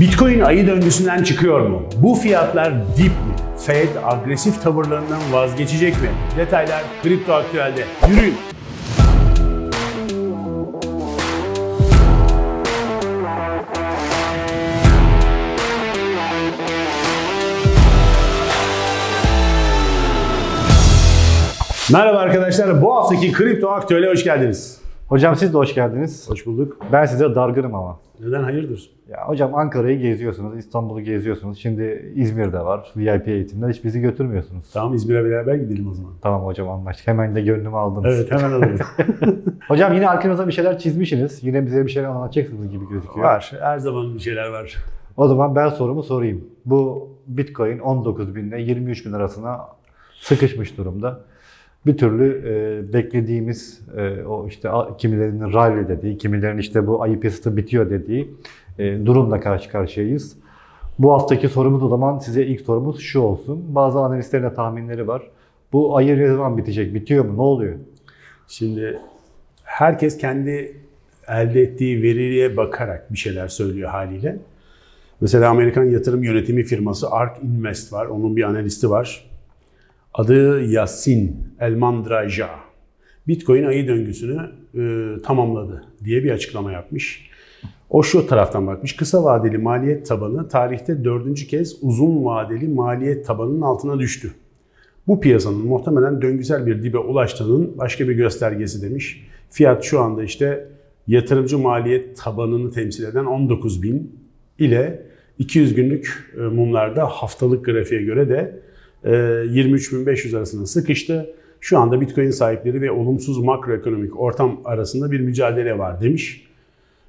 Bitcoin ayı döngüsünden çıkıyor mu? Bu fiyatlar dip mi? Fed agresif tavırlarından vazgeçecek mi? Detaylar Kripto Aktüel'de. Yürüyün. Merhaba arkadaşlar. Bu haftaki Kripto Aktüel'e hoş geldiniz. Hocam siz de hoş geldiniz. Hoş bulduk. Ben size dargınım ama. Neden hayırdır? Ya hocam Ankara'yı geziyorsunuz, İstanbul'u geziyorsunuz. Şimdi İzmir'de var VIP eğitimler. Hiç bizi götürmüyorsunuz. Tamam İzmir'e beraber gidelim o zaman. Tamam hocam anlaştık. Hemen de gönlümü aldınız. Evet hemen alalım. Hocam yine arkanıza bir şeyler çizmişsiniz. Yine bize bir şeyler anlatacaksınız gibi gözüküyor. var. Her zaman bir şeyler var. O zaman ben sorumu sorayım. Bu Bitcoin 19 bin ile 23 bin arasına sıkışmış durumda. Bir türlü e, beklediğimiz e, o işte kimilerinin rally dediği, kimilerinin işte bu ayı pisti bitiyor dediği e, durumla karşı karşıyayız. Bu haftaki sorumuz o zaman size ilk sorumuz şu olsun. Bazı analistlerin tahminleri var. Bu ayı ne zaman bitecek? Bitiyor mu? Ne oluyor? Şimdi herkes kendi elde ettiği veriye bakarak bir şeyler söylüyor haliyle. Mesela Amerikan yatırım yönetimi firması ARK Invest var. Onun bir analisti var. Adı Yasin Elmandraja. Bitcoin ayı döngüsünü e, tamamladı diye bir açıklama yapmış. O şu taraftan bakmış. Kısa vadeli maliyet tabanı tarihte dördüncü kez uzun vadeli maliyet tabanının altına düştü. Bu piyasanın muhtemelen döngüsel bir dibe ulaştığının başka bir göstergesi demiş. Fiyat şu anda işte yatırımcı maliyet tabanını temsil eden 19 bin ile 200 günlük e, mumlarda haftalık grafiğe göre de e, 23.500 arasında sıkıştı. Şu anda Bitcoin sahipleri ve olumsuz makroekonomik ortam arasında bir mücadele var demiş.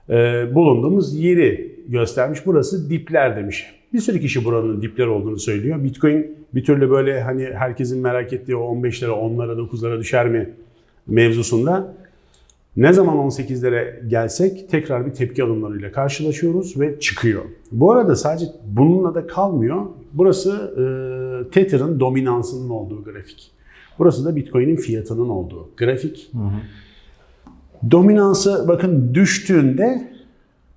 E, bulunduğumuz yeri göstermiş. Burası dipler demiş. Bir sürü kişi buranın dipler olduğunu söylüyor. Bitcoin bir türlü böyle hani herkesin merak ettiği o 15'lere, 10'lara, 9'lara düşer mi mevzusunda ne zaman 18'lere gelsek tekrar bir tepki alımlarıyla karşılaşıyoruz ve çıkıyor. Bu arada sadece bununla da kalmıyor. Burası e, Tether'ın dominansının olduğu grafik. Burası da Bitcoin'in fiyatının olduğu grafik. Dominansı bakın düştüğünde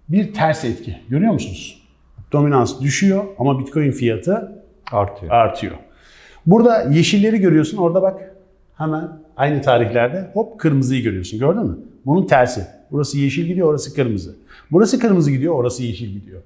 bir ters etki. Görüyor musunuz? Dominans düşüyor ama Bitcoin fiyatı Artıyor. artıyor. Burada yeşilleri görüyorsun. Orada bak hemen aynı tarihlerde hop kırmızıyı görüyorsun. Gördün mü? Bunun tersi. Burası yeşil gidiyor, orası kırmızı. Burası kırmızı gidiyor, orası yeşil gidiyor.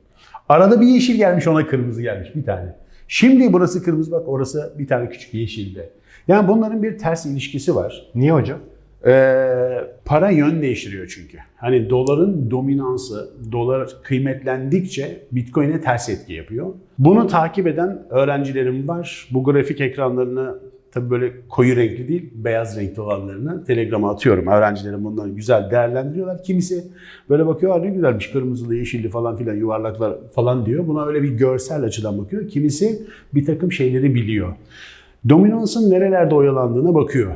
Arada bir yeşil gelmiş, ona kırmızı gelmiş bir tane. Şimdi burası kırmızı bak, orası bir tane küçük yeşilde. Yani bunların bir ters ilişkisi var. Niye hocam? Ee, para yön değiştiriyor çünkü. Hani doların dominansı, dolar kıymetlendikçe Bitcoin'e ters etki yapıyor. Bunu takip eden öğrencilerim var. Bu grafik ekranlarını tabii böyle koyu renkli değil, beyaz renkli olanlarını Telegram'a atıyorum. Öğrencilerim bunları güzel değerlendiriyorlar. Kimisi böyle bakıyor, "Aa, ne güzelmiş kırmızılı, yeşilli falan filan yuvarlaklar falan diyor. Buna öyle bir görsel açıdan bakıyor. Kimisi bir takım şeyleri biliyor. Dominansın nerelerde oyalandığına bakıyor.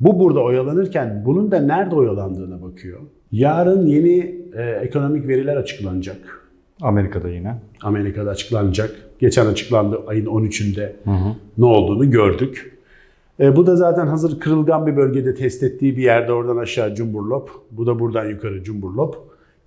Bu burada oyalanırken bunun da nerede oyalandığına bakıyor. Yarın yeni e, ekonomik veriler açıklanacak. Amerika'da yine. Amerika'da açıklanacak. Geçen açıklandı ayın 13'ünde ne olduğunu gördük. E, bu da zaten hazır kırılgan bir bölgede test ettiği bir yerde oradan aşağı cumburlop. Bu da buradan yukarı cumburlop.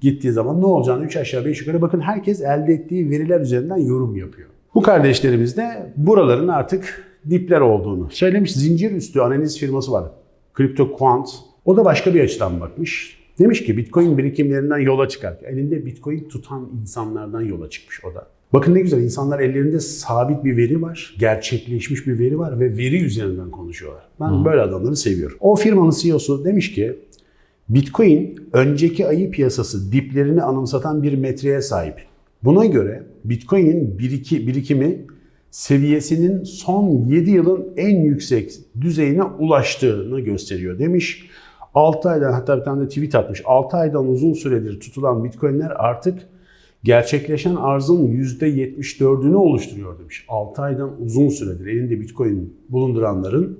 Gittiği zaman ne olacağını 3 aşağı 5 yukarı bakın herkes elde ettiği veriler üzerinden yorum yapıyor. Bu kardeşlerimiz de buraların artık dipler olduğunu söylemiş. Zincir üstü analiz firması var. Crypto Quant. O da başka bir açıdan bakmış. Demiş ki Bitcoin birikimlerinden yola çıkarken elinde Bitcoin tutan insanlardan yola çıkmış o da. Bakın ne güzel insanlar ellerinde sabit bir veri var, gerçekleşmiş bir veri var ve veri üzerinden konuşuyorlar. Ben böyle adamları seviyorum. O firmanın CEO'su demiş ki Bitcoin önceki ayı piyasası diplerini anımsatan bir metreye sahip. Buna göre Bitcoin'in biriki, birikimi seviyesinin son 7 yılın en yüksek düzeyine ulaştığını gösteriyor demiş. 6 aydan hatta bir tane de tweet atmış. 6 aydan uzun süredir tutulan Bitcoin'ler artık gerçekleşen arzın %74'ünü oluşturuyor demiş. 6 aydan uzun süredir elinde Bitcoin bulunduranların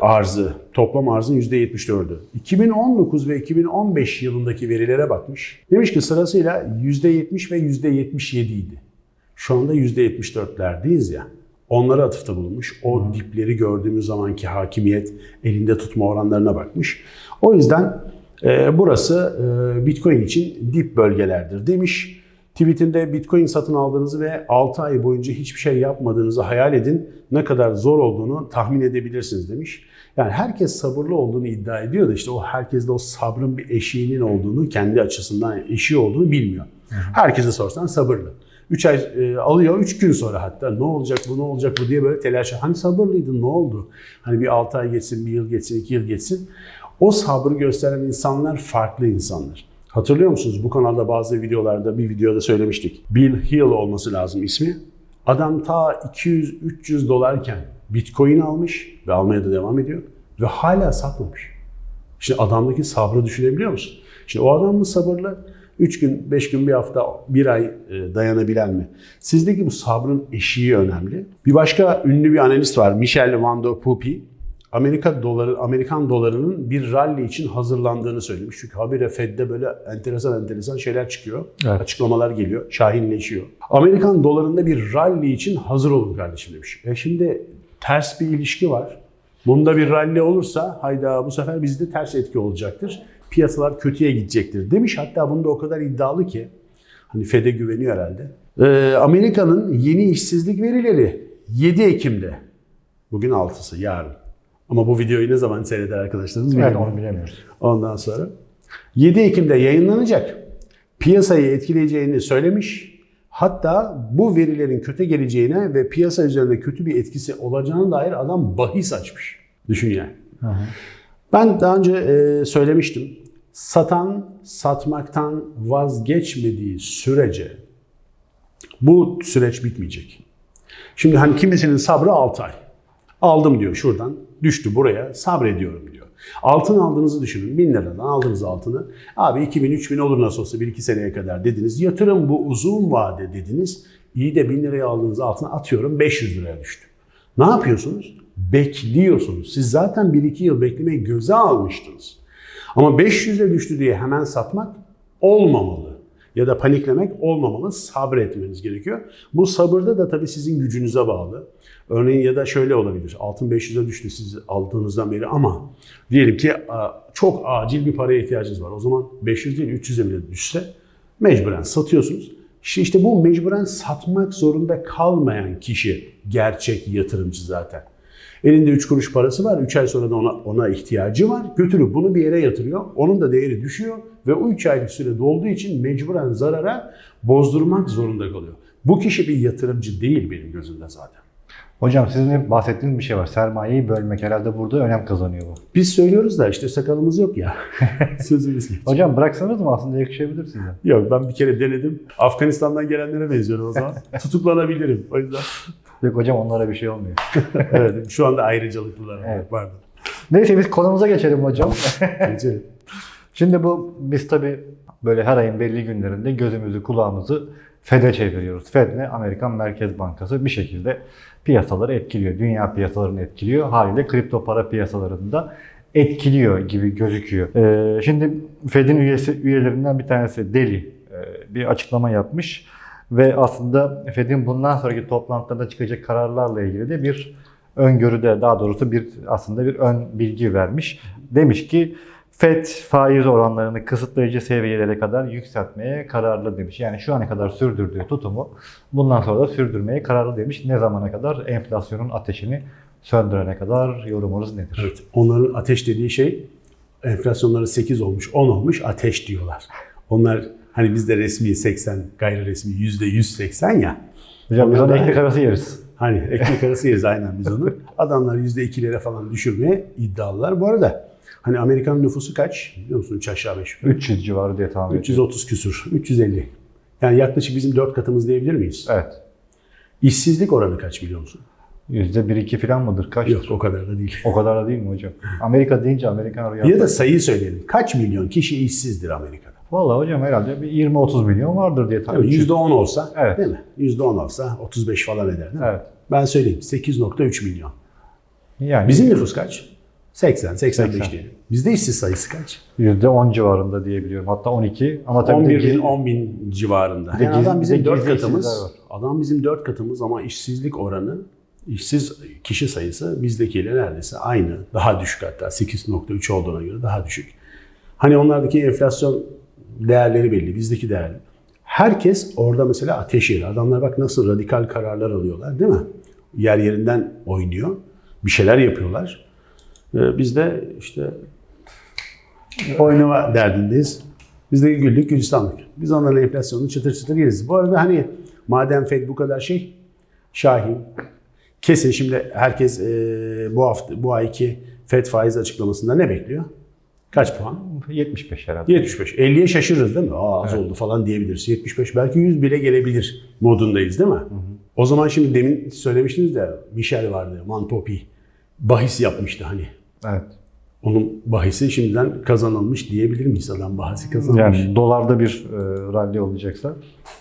arzı, toplam arzın %74'ü. 2019 ve 2015 yılındaki verilere bakmış. Demiş ki sırasıyla %70 ve %77 idi. Şu anda %74'lerdeyiz ya. Onlara atıfta bulunmuş. O dipleri gördüğümüz zamanki hakimiyet, elinde tutma oranlarına bakmış. O yüzden e, burası e, Bitcoin için dip bölgelerdir demiş. Tweetinde Bitcoin satın aldığınızı ve 6 ay boyunca hiçbir şey yapmadığınızı hayal edin. Ne kadar zor olduğunu tahmin edebilirsiniz demiş. Yani herkes sabırlı olduğunu iddia ediyor da işte o herkes de o sabrın bir eşiğinin olduğunu, kendi açısından eşiği olduğunu bilmiyor. Herkese sorsan sabırlı. 3 ay e, alıyor, 3 gün sonra hatta ne olacak bu ne olacak bu diye böyle telaş. Hani sabırlıydın ne oldu? Hani bir 6 ay geçsin, bir yıl geçsin, 2 yıl geçsin. O sabrı gösteren insanlar farklı insanlar. Hatırlıyor musunuz? Bu kanalda bazı videolarda bir videoda söylemiştik. Bill Hill olması lazım ismi. Adam ta 200-300 dolarken Bitcoin almış ve almaya da devam ediyor. Ve hala satmamış. Şimdi adamdaki sabrı düşünebiliyor musun? Şimdi o adam mı sabırlı? 3 gün, 5 gün, bir hafta, bir ay e, dayanabilen mi? Sizdeki bu sabrın eşiği önemli. Bir başka ünlü bir analist var. Michel Van der Poppy. Amerika doları, Amerikan dolarının bir rally için hazırlandığını söylemiş. Çünkü habire Fed'de böyle enteresan enteresan şeyler çıkıyor. Evet. Açıklamalar geliyor. Şahinleşiyor. Amerikan dolarında bir rally için hazır olun kardeşim demiş. E şimdi ters bir ilişki var. Bunda bir rally olursa hayda bu sefer bizde ters etki olacaktır. Piyasalar kötüye gidecektir demiş. Hatta bunda o kadar iddialı ki hani Fed'e güveniyor herhalde. Ee, Amerika'nın yeni işsizlik verileri 7 Ekim'de. Bugün 6'sı yarın. Ama bu videoyu ne zaman seyreder arkadaşlarımız Evet bilmiyorum. onu bilemiyoruz. Ondan sonra 7 Ekim'de yayınlanacak. Piyasayı etkileyeceğini söylemiş. Hatta bu verilerin kötü geleceğine ve piyasa üzerinde kötü bir etkisi olacağına dair adam bahis açmış. Düşün yani. Ben daha önce e, söylemiştim. Satan satmaktan vazgeçmediği sürece bu süreç bitmeyecek. Şimdi hani kimisinin sabrı 6 ay. Aldım diyor şuradan. Düştü buraya. Sabrediyorum diyor. Altın aldığınızı düşünün. 1000 liradan aldınız altını. Abi 2000 3000 olur nasıl olsa 1-2 seneye kadar dediniz. Yatırım bu uzun vade dediniz. İyi de 1000 liraya aldığınız altını atıyorum 500 liraya düştü. Ne yapıyorsunuz? Bekliyorsunuz. Siz zaten 1-2 yıl beklemeyi göze almıştınız. Ama 500'e düştü diye hemen satmak olmamalı. Ya da paniklemek olmamalı, sabretmeniz gerekiyor. Bu sabırda da tabii sizin gücünüze bağlı. Örneğin ya da şöyle olabilir. Altın 500'e düştü siz aldığınızdan beri ama diyelim ki çok acil bir paraya ihtiyacınız var. O zaman 500 değil 300'e bile düşse mecburen satıyorsunuz. İşte bu mecburen satmak zorunda kalmayan kişi gerçek yatırımcı zaten. Elinde 3 kuruş parası var. 3 ay sonra da ona, ona ihtiyacı var. Götürüp bunu bir yere yatırıyor. Onun da değeri düşüyor. Ve o 3 aylık süre dolduğu için mecburen zarara bozdurmak zorunda kalıyor. Bu kişi bir yatırımcı değil benim gözümde zaten. Hocam sizin hep bahsettiğiniz bir şey var. Sermayeyi bölmek herhalde burada önem kazanıyor bu. Biz söylüyoruz da işte sakalımız yok ya. Sözümüz geçiyor. Hocam bıraksanız mı aslında yakışabilir size? Yok ben bir kere denedim. Afganistan'dan gelenlere benziyorum o zaman. Tutuklanabilirim. O yüzden. Yok hocam onlara bir şey olmuyor. evet, şu anda ayrıcalıklılar. Evet. Pardon. Neyse biz konumuza geçelim hocam. Geçelim. Şimdi bu biz tabi böyle her ayın belli günlerinde gözümüzü kulağımızı Fed'e çeviriyoruz. Fed ne? Amerikan Merkez Bankası bir şekilde piyasaları etkiliyor. Dünya piyasalarını etkiliyor. Haliyle kripto para piyasalarını da etkiliyor gibi gözüküyor. Ee, şimdi Fed'in üyesi üyelerinden bir tanesi Deli e, bir açıklama yapmış ve aslında Fed'in bundan sonraki toplantılarda çıkacak kararlarla ilgili de bir öngörüde daha doğrusu bir aslında bir ön bilgi vermiş. Demiş ki FED faiz oranlarını kısıtlayıcı seviyelere kadar yükseltmeye kararlı demiş. Yani şu ana kadar sürdürdüğü tutumu bundan sonra da sürdürmeye kararlı demiş. Ne zamana kadar? Enflasyonun ateşini söndürene kadar yorumunuz nedir? Evet, onların ateş dediği şey enflasyonları 8 olmuş, 10 olmuş ateş diyorlar. Onlar hani bizde resmi 80, gayri resmi %180 ya. Hocam biz onu ekmek arası yeriz. Hani ekmek arası yeriz aynen biz onu. Adamlar %2'lere falan düşürmeye iddialılar. Bu arada hani Amerikan nüfusu kaç? Biliyor musun? 3 aşağı 5 yukarı. 300 civarı diye tahmin ediyorum. 330 küsur, 350. Yani yaklaşık bizim 4 katımız diyebilir miyiz? Evet. İşsizlik oranı kaç biliyor musun? %1-2 falan mıdır? Kaç? Yok o kadar da değil. O kadar da değil mi hocam? Amerika deyince Amerikan rüyası. Ya da sayıyı söyleyelim. Kaç milyon kişi işsizdir Amerika'da? Vallahi hocam herhalde bir 20-30 milyon vardır diye tahmin ediyorum. %10 olsa Evet. değil mi? %10 olsa 35 falan eder değil mi? Evet. Ben söyleyeyim 8.3 milyon. Yani Bizim nüfus kaç? 80, 85 80. diyelim. Bizde işsiz sayısı kaç? %10 civarında diyebiliyorum. Hatta 12 ama tabii 11 de bin, 10 bin civarında. Yani gizli- adam bizim de 4 gizli katımız. Adam bizim 4 katımız ama işsizlik oranı, işsiz kişi sayısı bizdekiyle neredeyse aynı. Daha düşük hatta 8.3 olduğuna göre daha düşük. Hani onlardaki enflasyon değerleri belli, bizdeki değerli. Herkes orada mesela ateş yeri. Adamlar bak nasıl radikal kararlar alıyorlar değil mi? Yer yerinden oynuyor. Bir şeyler yapıyorlar. Ee, biz de işte oynama derdindeyiz. Biz de güldük gülistanlık. Biz onların enflasyonunu çıtır çıtır yeriz. Bu arada hani madem Fed bu kadar şey, Şahin, kesin şimdi herkes e, bu hafta, bu ayki Fed faiz açıklamasında ne bekliyor? Kaç puan? 75 herhalde. 75. 50'ye şaşırırız değil mi? Aa az oldu falan diyebiliriz. 75 belki 100 bile gelebilir modundayız değil mi? O zaman şimdi demin söylemiştiniz de Michel vardı, Mantopi. Bahis yapmıştı hani. Evet. Onun bahisi şimdiden kazanılmış diyebilir miyiz? Adam bahsi kazanmış. Yani dolarda bir e, rally olacaksa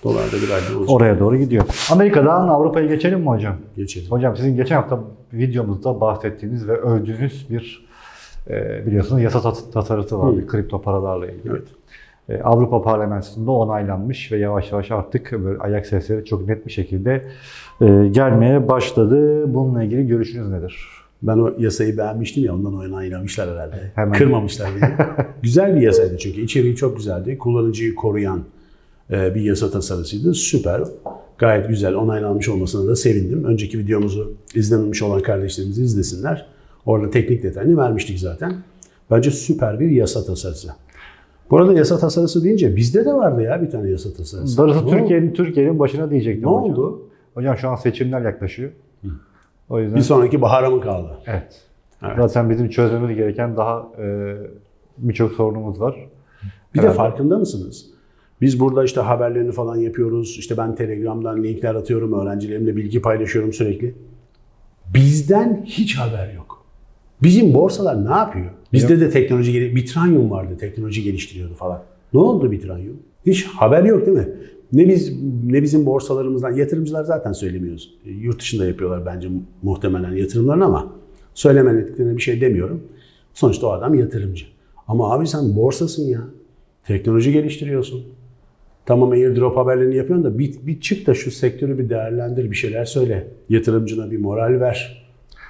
Dolarda bir ayda olacak. oraya doğru gidiyor. Amerika'dan Avrupa'ya geçelim mi hocam? Geçelim. Hocam sizin geçen hafta videomuzda bahsettiğiniz ve övdüğünüz bir e, biliyorsunuz yasa tasarısı vardı Hı. kripto paralarla ilgili. Evet. E, Avrupa Parlamentosu'nda onaylanmış ve yavaş yavaş artık böyle ayak sesleri çok net bir şekilde e, gelmeye başladı. Bununla ilgili görüşünüz nedir? Ben o yasayı beğenmiştim ya ondan onaylamışlar herhalde. Hemen. Kırmamışlar beni. güzel bir yasaydı çünkü. içeriği çok güzeldi. Kullanıcıyı koruyan e, bir yasa tasarısıydı. Süper. Gayet güzel onaylanmış olmasına da sevindim. Önceki videomuzu izlememiş olan kardeşlerimiz izlesinler. Orada teknik detayını vermiştik zaten. Bence süper bir yasa tasarısı. Bu arada yasa tasarısı deyince bizde de vardı ya bir tane yasa tasarısı. Darısı Ne Türkiye'nin Türkiye'nin başına diyecektim Ne hocam. oldu? Hocam şu an seçimler yaklaşıyor. O yüzden Bir sonraki bahara mı kaldı? evet. Evet. Zaten bizim çözmemiz gereken daha e, birçok sorunumuz var. Bir de Herhalde. farkında mısınız? Biz burada işte haberlerini falan yapıyoruz. İşte ben Telegram'dan linkler atıyorum. Öğrencilerimle bilgi paylaşıyorum sürekli. Bizden hiç haber yok. Bizim borsalar ne yapıyor? Bizde de teknoloji gel Bitranium vardı. Teknoloji geliştiriyordu falan. Ne oldu Bitranium? Hiç haber yok değil mi? Ne biz ne bizim borsalarımızdan yatırımcılar zaten söylemiyoruz. E, Yurt dışında yapıyorlar bence muhtemelen yatırımlarını ama söylemediklerine bir şey demiyorum. Sonuçta o adam yatırımcı. Ama abi sen borsasın ya. Teknoloji geliştiriyorsun. Tamam airdrop haberlerini yapıyorsun da bir, bir çık da şu sektörü bir değerlendir, bir şeyler söyle. Yatırımcına bir moral ver.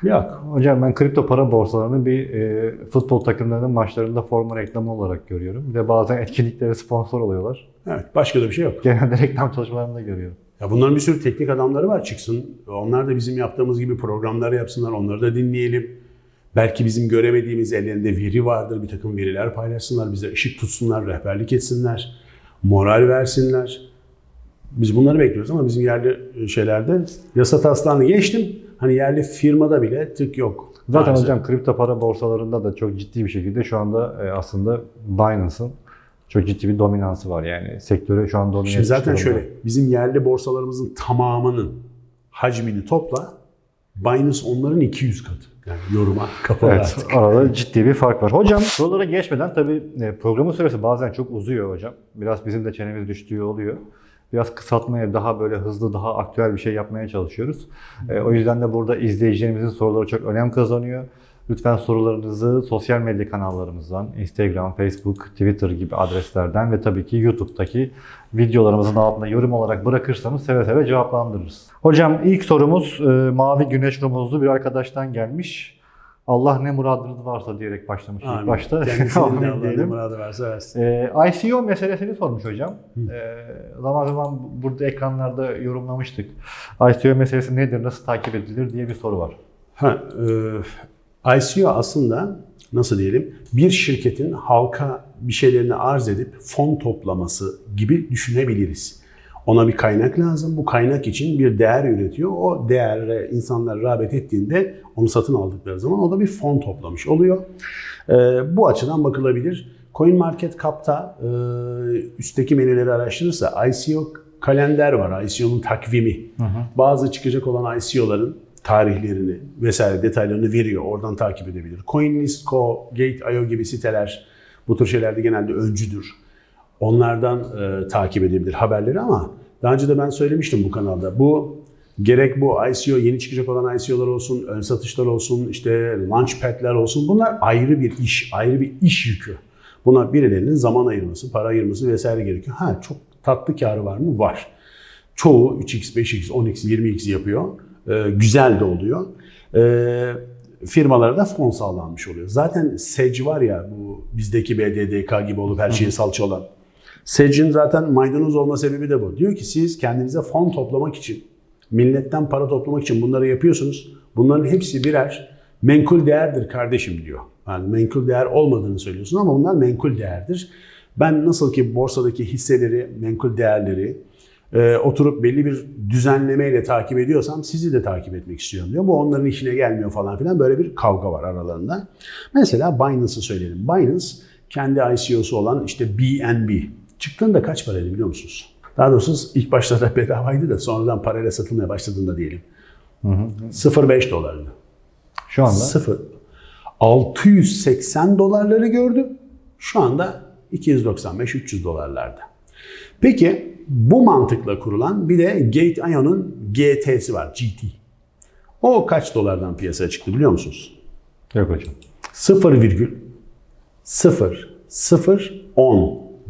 Yok. Hocam ben kripto para borsalarını bir e, futbol takımlarının maçlarında forma reklamı olarak görüyorum. Bir de bazen etkinliklere sponsor oluyorlar. Evet, başka da bir şey yok. Genelde reklam çalışmalarında görüyorum. Ya bunların bir sürü teknik adamları var çıksın. Onlar da bizim yaptığımız gibi programlar yapsınlar. Onları da dinleyelim. Belki bizim göremediğimiz ellerinde veri vardır. Bir takım veriler paylaşsınlar. Bize ışık tutsunlar, rehberlik etsinler. Moral versinler. Biz bunları bekliyoruz ama bizim yerli şeylerde yasa taslağını geçtim. Hani yerli firmada bile tık yok. Zaten Maalesef. hocam kripto para borsalarında da çok ciddi bir şekilde şu anda e, aslında Binance'ın çok ciddi bir dominansı var. Yani sektöre şu an domine Şimdi zaten şöyle, bizim yerli borsalarımızın tamamının hacmini topla, Binance onların 200 katı. Yani yoruma kapalı Evet, artık. arada ciddi bir fark var. Hocam sorulara geçmeden tabii e, programın süresi bazen çok uzuyor hocam. Biraz bizim de çenemiz düştüğü oluyor. Biraz kısaltmaya, daha böyle hızlı, daha aktüel bir şey yapmaya çalışıyoruz. E, o yüzden de burada izleyicilerimizin soruları çok önem kazanıyor. Lütfen sorularınızı sosyal medya kanallarımızdan, Instagram, Facebook, Twitter gibi adreslerden ve tabii ki YouTube'daki videolarımızın altında yorum olarak bırakırsanız seve seve cevaplandırırız. Hocam ilk sorumuz e, Mavi Güneş Rumuzlu bir arkadaştan gelmiş. Allah ne muradınız varsa diyerek başlamış ilk Amin. başta. Kendisinin de Amin Allah ne muradı varsa versin. Ee, ICO meselesini sormuş hocam. Ee, zaman zaman burada ekranlarda yorumlamıştık. ICO meselesi nedir, nasıl takip edilir diye bir soru var. Ha, e, ICO aslında nasıl diyelim bir şirketin halka bir şeylerini arz edip fon toplaması gibi düşünebiliriz. Ona bir kaynak lazım. Bu kaynak için bir değer üretiyor. O değere insanlar rağbet ettiğinde onu satın aldıkları zaman o da bir fon toplamış oluyor. E, bu açıdan bakılabilir. CoinMarketCap'ta e, üstteki menüleri araştırırsa ICO kalender var. ICO'nun takvimi. Bazı çıkacak olan ICO'ların tarihlerini vesaire detaylarını veriyor. Oradan takip edebilir. CoinListCo, Gate.io gibi siteler bu tür şeylerde genelde öncüdür. Onlardan e, takip edebilir haberleri ama daha önce de ben söylemiştim bu kanalda. Bu gerek bu ICO yeni çıkacak olan ICO'lar olsun, ön satışlar olsun, işte launchpad'ler olsun bunlar ayrı bir iş, ayrı bir iş yükü. Buna birilerinin zaman ayırması, para ayırması vesaire gerekiyor. Ha çok tatlı karı var mı? Var. Çoğu 3x, 5x, 10x, 20x yapıyor. Ee, güzel de oluyor. Ee, firmalara da fon sağlanmış oluyor. Zaten SEC var ya bu bizdeki BDDK gibi olup her şeye salça olan. Sedge'in zaten maydanoz olma sebebi de bu. Diyor ki siz kendinize fon toplamak için, milletten para toplamak için bunları yapıyorsunuz. Bunların hepsi birer menkul değerdir kardeşim diyor. Yani menkul değer olmadığını söylüyorsun ama bunlar menkul değerdir. Ben nasıl ki borsadaki hisseleri, menkul değerleri e, oturup belli bir düzenlemeyle takip ediyorsam sizi de takip etmek istiyorum diyor. Bu onların işine gelmiyor falan filan. Böyle bir kavga var aralarında. Mesela Binance'ı söyleyelim. Binance kendi ICO'su olan işte BNB. Çıktığında kaç paraydı biliyor musunuz? Daha doğrusu ilk başlarda bedavaydı da sonradan parayla satılmaya başladığında diyelim. 0.5 dolardı. Şu anda 0. 680 dolarları gördü. Şu anda 295-300 dolarlarda. Peki bu mantıkla kurulan bir de Gate.io'nun GT'si var. GT. O kaç dolardan piyasaya çıktı biliyor musunuz? yok hocam.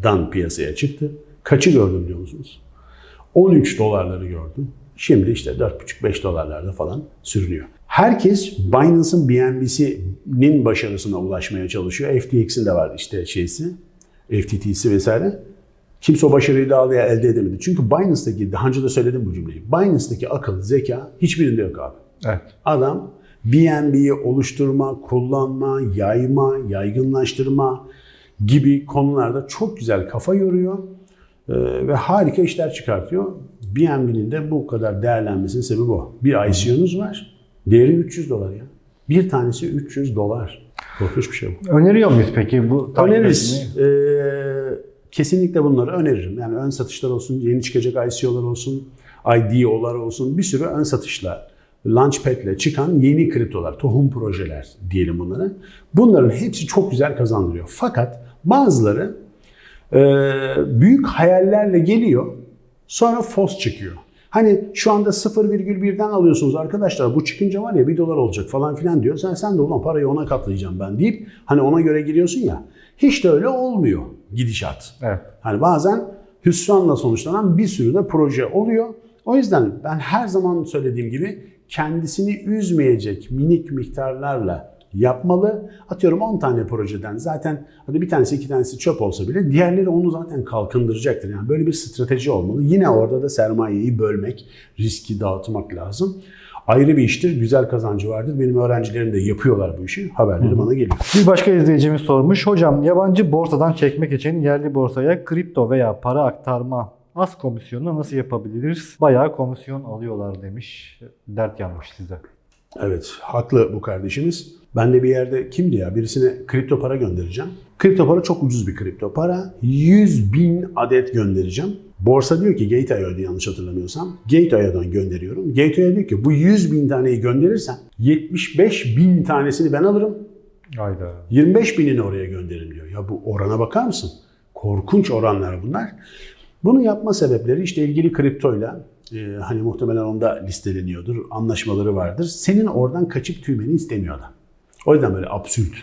0,0010'dan piyasaya çıktı. Kaçı gördüm biliyor musunuz? 13 dolarları gördüm. Şimdi işte 4,5-5 dolarlarda falan sürünüyor. Herkes Binance'ın BNB'sinin başarısına ulaşmaya çalışıyor. FTX'in de var işte şeysi, FTT'si vesaire. Kimse o başarıyı daha elde edemedi. Çünkü Binance'daki, daha önce de söyledim bu cümleyi. Binance'daki akıl, zeka hiçbirinde yok abi. Evet. Adam BNB'yi oluşturma, kullanma, yayma, yaygınlaştırma gibi konularda çok güzel kafa yoruyor Ee, ve harika işler çıkartıyor. BNB'nin de bu kadar değerlenmesinin sebebi o. Bir ICO'nuz var, değeri 300 dolar ya. Bir tanesi 300 dolar. Korkunç bir şey bu. Öneriyor muyuz peki bu Öneririz. Ee, kesinlikle bunları öneririm. Yani ön satışlar olsun, yeni çıkacak ICO'lar olsun, IDO'lar olsun bir sürü ön satışla, Launchpad'le çıkan yeni kriptolar, tohum projeler diyelim bunlara. Bunların hepsi çok güzel kazandırıyor. Fakat bazıları e, büyük hayallerle geliyor, sonra fos çıkıyor. Hani şu anda 0,1'den alıyorsunuz arkadaşlar bu çıkınca var ya 1 dolar olacak falan filan diyor. Sen sen de ulan parayı ona katlayacağım ben deyip hani ona göre giriyorsun ya. Hiç de öyle olmuyor gidişat. Evet. Hani bazen hüsranla sonuçlanan bir sürü de proje oluyor. O yüzden ben her zaman söylediğim gibi kendisini üzmeyecek minik miktarlarla yapmalı. Atıyorum 10 tane projeden zaten hadi bir tanesi iki tanesi çöp olsa bile diğerleri onu zaten kalkındıracaktır. Yani böyle bir strateji olmalı. Yine orada da sermayeyi bölmek, riski dağıtmak lazım. Ayrı bir iştir, güzel kazancı vardır. Benim öğrencilerim de yapıyorlar bu işi. Haberleri bana geliyor. Bir başka izleyicimiz sormuş. Hocam yabancı borsadan çekmek için yerli borsaya kripto veya para aktarma az komisyonla nasıl yapabiliriz? Bayağı komisyon alıyorlar demiş. Dert yanmış size. Evet, haklı bu kardeşimiz. Ben de bir yerde kimdi ya birisine kripto para göndereceğim. Kripto para çok ucuz bir kripto para. 100 bin adet göndereceğim. Borsa diyor ki Gate.io'ydu yanlış hatırlamıyorsam. Gate.io'dan gönderiyorum. Gate.io diyor ki bu 100 bin taneyi gönderirsen 75 bin tanesini ben alırım. Hayda. 25 binini oraya gönderirim diyor. Ya bu orana bakar mısın? Korkunç oranlar bunlar. Bunu yapma sebepleri işte ilgili kriptoyla e, hani muhtemelen onda listeleniyordur, anlaşmaları vardır. Senin oradan kaçıp tüymeni istemiyor adam. O yüzden böyle absürt.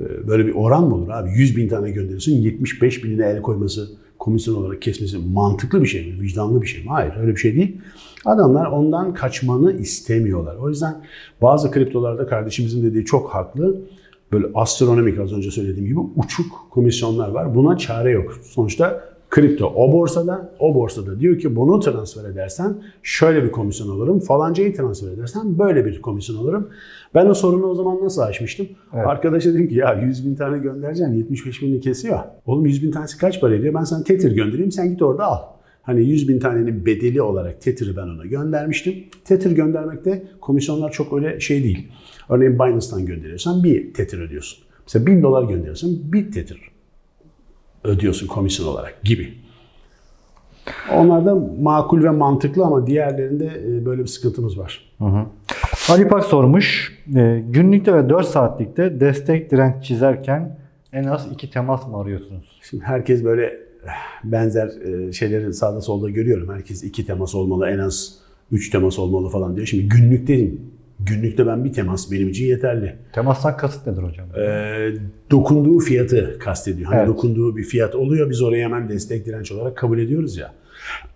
e, Böyle bir oran mı olur abi? 100 bin tane gönderiyorsun, 75 binine el koyması, komisyon olarak kesmesi mantıklı bir şey mi? Vicdanlı bir şey mi? Hayır, öyle bir şey değil. Adamlar ondan kaçmanı istemiyorlar. O yüzden bazı kriptolarda kardeşimizin dediği çok haklı. Böyle astronomik az önce söylediğim gibi uçuk komisyonlar var. Buna çare yok. Sonuçta kripto o borsada, o borsada diyor ki bunu transfer edersen şöyle bir komisyon alırım. Falancayı transfer edersen böyle bir komisyon alırım. Ben o sorunu o zaman nasıl aşmıştım? Evet. Arkadaşa dedim ki ya 100 bin tane göndereceksin 75 binini kesiyor. Oğlum 100 bin tanesi kaç para ediyor? Ben sana Tether göndereyim sen git orada al. Hani 100 bin tanenin bedeli olarak Tether'ı ben ona göndermiştim. Tether göndermekte komisyonlar çok öyle şey değil. Örneğin Binance'dan gönderiyorsan bir Tether ödüyorsun. Mesela 1000 dolar gönderiyorsan bir Tether ödüyorsun komisyon olarak gibi. Onlar da makul ve mantıklı ama diğerlerinde e, böyle bir sıkıntımız var. Ali Pak sormuş. e, günlükte ve 4 saatlikte destek direnç çizerken en az 2 temas mı arıyorsunuz? Şimdi herkes böyle eh, benzer e, şeyleri sağda solda görüyorum. Herkes iki temas olmalı, en az üç temas olmalı falan diyor. Şimdi günlükteyim. Günlükte ben bir temas benim için yeterli. Temastan kasıt nedir hocam? Ee, dokunduğu fiyatı kastediyor. Hani Evet. dokunduğu bir fiyat oluyor. Biz orayı hemen destek direnç olarak kabul ediyoruz ya.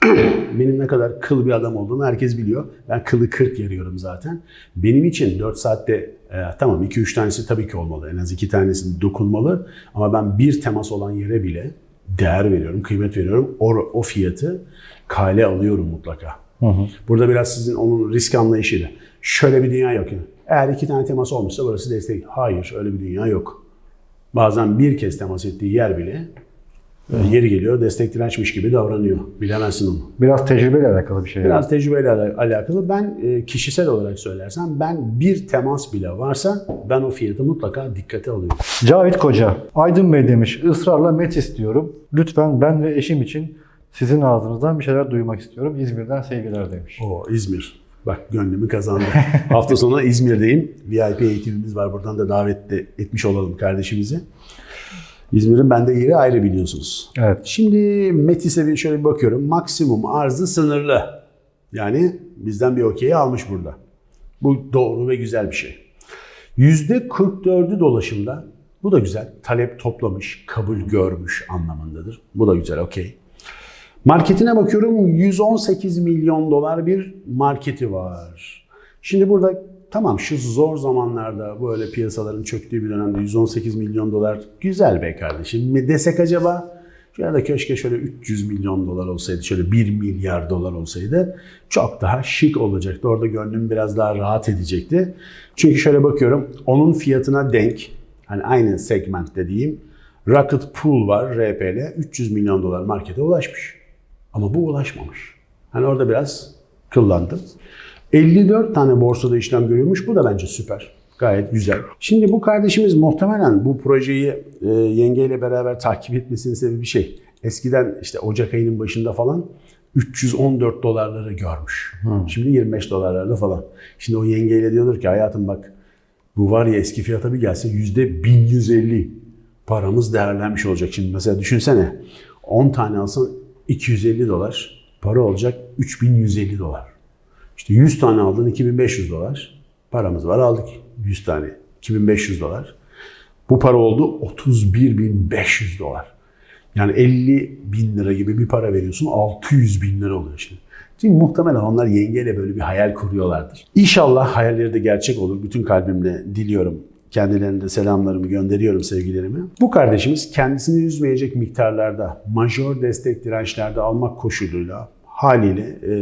Benim ne kadar kıl bir adam olduğumu herkes biliyor. Ben kılı 40 yarıyorum zaten. Benim için 4 saatte e, tamam 2-3 tanesi tabii ki olmalı. En az 2 tanesi dokunmalı. Ama ben bir temas olan yere bile değer veriyorum, kıymet veriyorum. O, o fiyatı kale alıyorum mutlaka. Burada biraz sizin onun risk anlayışıyla. Şöyle bir dünya yok. Yani. Eğer iki tane temas olmuşsa burası destek. Hayır, öyle bir dünya yok. Bazen bir kez temas ettiği yer bile e, yeri geliyor destek dirençmiş gibi davranıyor. Bilemezsin onu. Biraz tecrübeyle alakalı bir şey. Biraz tecrübeyle ala- alakalı. Ben e, kişisel olarak söylersem ben bir temas bile varsa ben o fiyatı mutlaka dikkate alıyorum. Cavit Koca, Aydın Bey demiş, ısrarla met istiyorum. Lütfen ben ve eşim için sizin ağzınızdan bir şeyler duymak istiyorum. İzmir'den sevgiler demiş. O İzmir. Bak gönlümü kazandı. Hafta sonu İzmir'deyim. VIP eğitimimiz var. Buradan da davet de etmiş olalım kardeşimizi. İzmir'in bende yeri ayrı biliyorsunuz. Evet. Şimdi Metis'e bir şöyle bir bakıyorum. Maksimum arzı sınırlı. Yani bizden bir okeyi almış burada. Bu doğru ve güzel bir şey. %44'ü dolaşımda. Bu da güzel. Talep toplamış, kabul görmüş anlamındadır. Bu da güzel, okey. Marketine bakıyorum 118 milyon dolar bir marketi var. Şimdi burada tamam şu zor zamanlarda böyle piyasaların çöktüğü bir dönemde 118 milyon dolar güzel be kardeşim mi desek acaba? Ya da köşke şöyle 300 milyon dolar olsaydı, şöyle 1 milyar dolar olsaydı çok daha şık olacaktı. Orada gönlüm biraz daha rahat edecekti. Çünkü şöyle bakıyorum, onun fiyatına denk, hani aynı segmentte diyeyim, Rocket Pool var RPL, 300 milyon dolar markete ulaşmış. Ama bu ulaşmamış. Hani orada biraz kıllandım. 54 tane borsada işlem görüyormuş. Bu da bence süper. Gayet güzel. Şimdi bu kardeşimiz muhtemelen bu projeyi e, yengeyle beraber takip etmesinin sebebi bir şey. Eskiden işte Ocak ayının başında falan 314 dolarları görmüş. Şimdi 25 dolarlarda falan. Şimdi o yengeyle diyordur ki hayatım bak bu var ya eski fiyata bir gelse yüzde 1150 paramız değerlenmiş olacak. Şimdi mesela düşünsene 10 tane alsan 250 dolar para olacak 3150 dolar. İşte 100 tane aldın 2500 dolar. Paramız var aldık 100 tane 2500 dolar. Bu para oldu 31.500 dolar. Yani 50 bin lira gibi bir para veriyorsun 600 bin lira oluyor şimdi. Şimdi muhtemelen onlar yengeyle böyle bir hayal kuruyorlardır. İnşallah hayalleri de gerçek olur. Bütün kalbimle diliyorum. Kendilerine de selamlarımı gönderiyorum sevgilerimi. Bu kardeşimiz kendisini üzmeyecek miktarlarda majör destek dirençlerde almak koşuluyla haliyle e,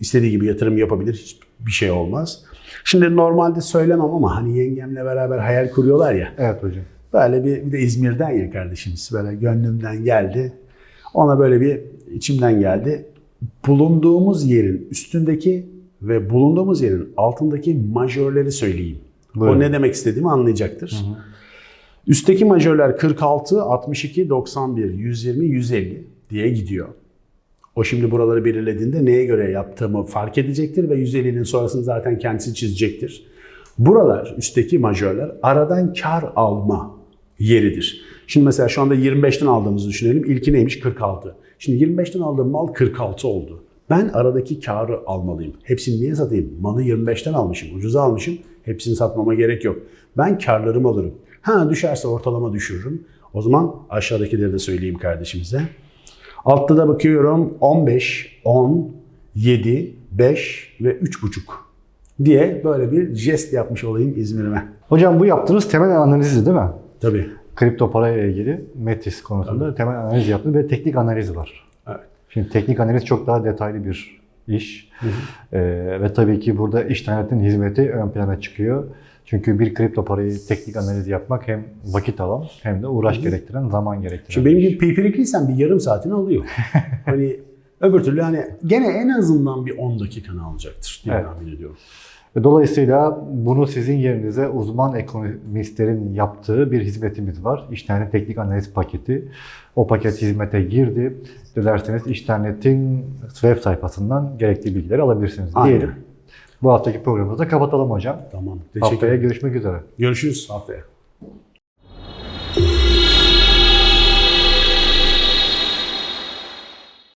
istediği gibi yatırım yapabilir. Hiçbir şey olmaz. Şimdi normalde söylemem ama hani yengemle beraber hayal kuruyorlar ya. Evet hocam. Böyle bir, bir de İzmir'den ya kardeşimiz. Böyle gönlümden geldi. Ona böyle bir içimden geldi. Bulunduğumuz yerin üstündeki ve bulunduğumuz yerin altındaki majörleri söyleyeyim. Buyurun. O ne demek istediğimi anlayacaktır. Üstteki majörler 46, 62, 91, 120, 150 diye gidiyor. O şimdi buraları belirlediğinde neye göre yaptığımı fark edecektir ve 150'nin sonrasını zaten kendisi çizecektir. Buralar, üstteki majörler aradan kar alma yeridir. Şimdi mesela şu anda 25'ten aldığımızı düşünelim. İlki neymiş? 46. Şimdi 25'ten aldığım mal 46 oldu. Ben aradaki karı almalıyım. Hepsini niye satayım? Malı 25'ten almışım, ucuza almışım. Hepsini satmama gerek yok. Ben karlarımı alırım. Ha düşerse ortalama düşürürüm. O zaman aşağıdakileri de söyleyeyim kardeşimize. Altta da bakıyorum 15, 10, 7, 5 ve 3,5 diye böyle bir jest yapmış olayım İzmir'ime. Hocam bu yaptığınız temel analizi değil mi? Tabii. Kripto parayla ilgili Metis konusunda temel analiz yaptı ve teknik analiz var. Şimdi teknik analiz çok daha detaylı bir iş. Ee, ve tabii ki burada internetin hizmeti ön plana çıkıyor. Çünkü bir kripto parayı teknik analiz yapmak hem vakit alan hem de uğraş gerektiren, zaman gerektiren. Şimdi benim gibi pipirikliysen bir yarım saatini alıyor. hani öbür türlü hani gene en azından bir 10 dakikanı alacaktır diye Evet. tahmin ediyorum. Dolayısıyla bunu sizin yerinize uzman ekonomistlerin yaptığı bir hizmetimiz var. İşternet Teknik Analiz Paketi. O paket hizmete girdi. Dilerseniz İşternet'in web sayfasından gerekli bilgileri alabilirsiniz Aynen. diyelim. Bu haftaki programımızı da kapatalım hocam. Tamam. Teşekkür Haftaya görüşmek üzere. Görüşürüz haftaya.